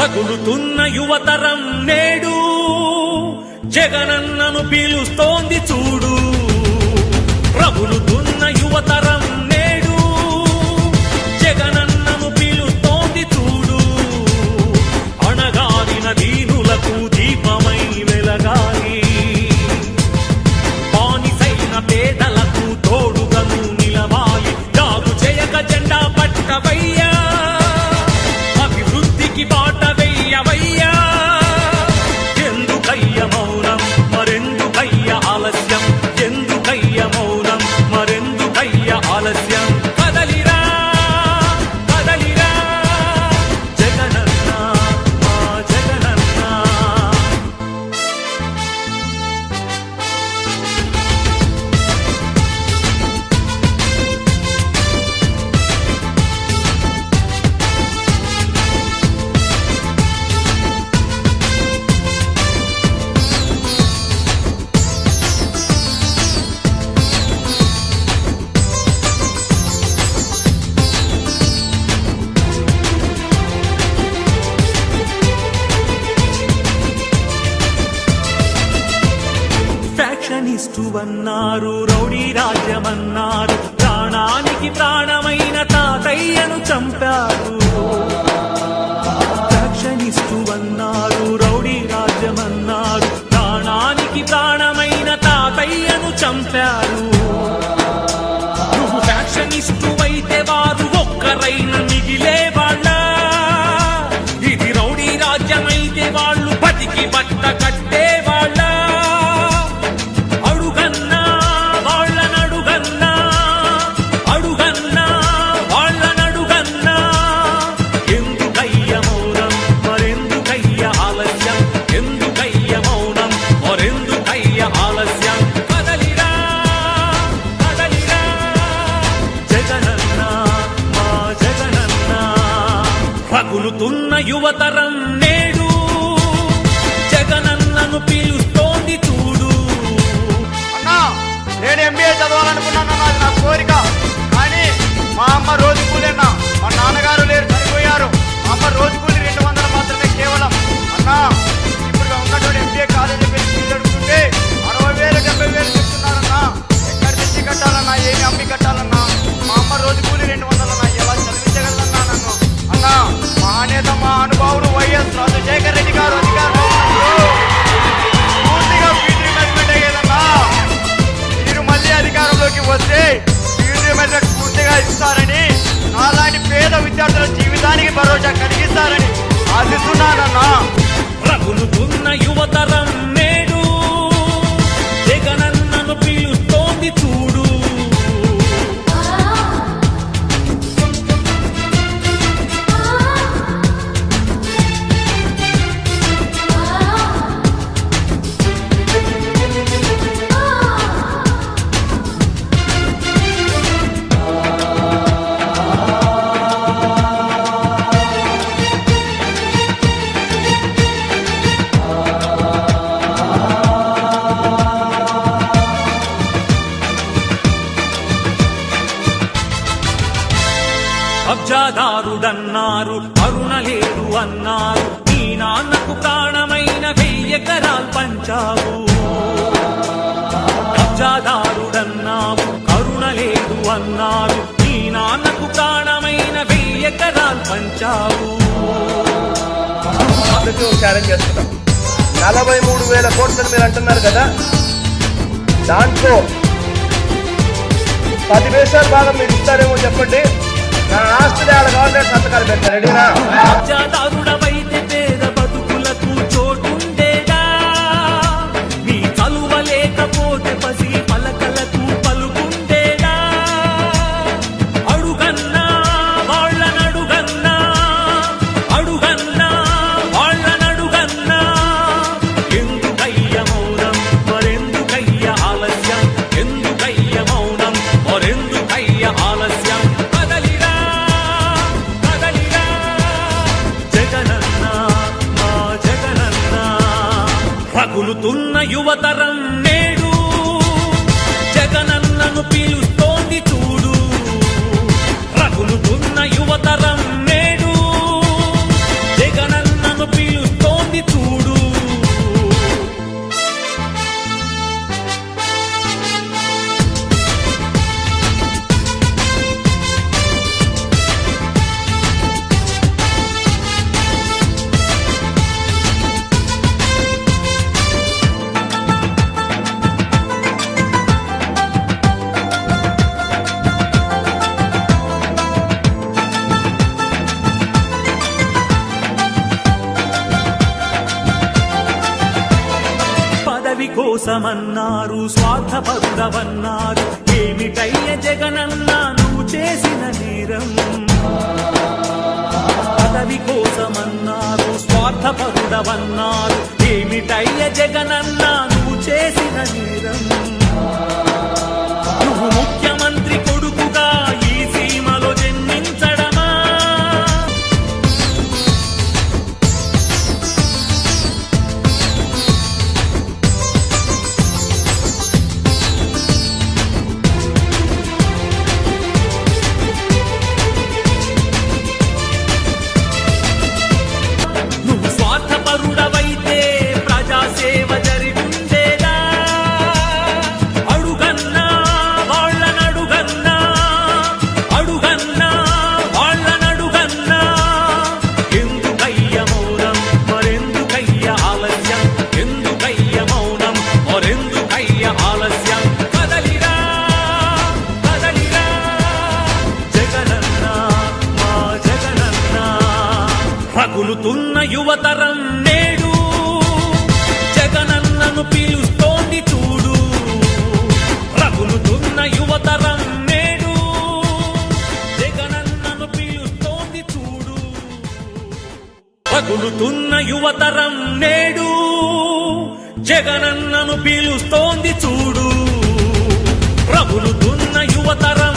పగులుతున్న యువతరం నేడు జగనన్నను పీలుస్తోంది చూడు. ప్రబులుతున్న యువతరం నేడు జగనన్నను పీలుస్తోంది చూడు. అణగారినది క్రీస్తు అన్నారు రౌడీ రాజ్యమన్నారు ప్రాణానికి ప్రాణమైన తాతయ్యను చంపారు. రక్షణిస్తూ అన్నారు వస్తున్న యువతరం కాదుదన్నారు అరుణ లేడు అన్నారు. నీ నాన్నకు ప్రాణమైన వెయ్యకరాల్ పంచావు. కబ్జాదారుడన్నావు కరుణలేడు అన్నారు. నీ నాన్నకు ప్రాణమైన వెయ్యకరాల్ పంచావు. నలభై మూడు వేల కోట్లు మీరు అంటున్నారు కదా? దాంట్లో పది వేసాల భాగం మీరు ఇస్తారేమో చెప్పండి. నా ఆస్తి గవర్నమెంట్ సంతకాలు పెట్టారు రెడీరా యువతరం కోసమన్నారు స్వార్థపరుడవన్నారు. ఏమిటయ్య జగనన్నా నువ్వు చేసిన నేరం? పదవి కోసమన్నారు స్వార్థపరుడవన్నారు. ఏమిటయ్య జగనన్నా నువ్వు చేసిన నేరం? నువ్వు పగులుతున్న యువతరం నేడు జగనన్నను పిలుస్తోంది చూడు. రగులుతున్న యువతరం నేడు జగనన్నను పిలుస్తోంది చూడు. రగులుతున్న యువతరం నేడు జగనన్నను పిలుస్తోంది చూడు. రగులుతున్న యువతరం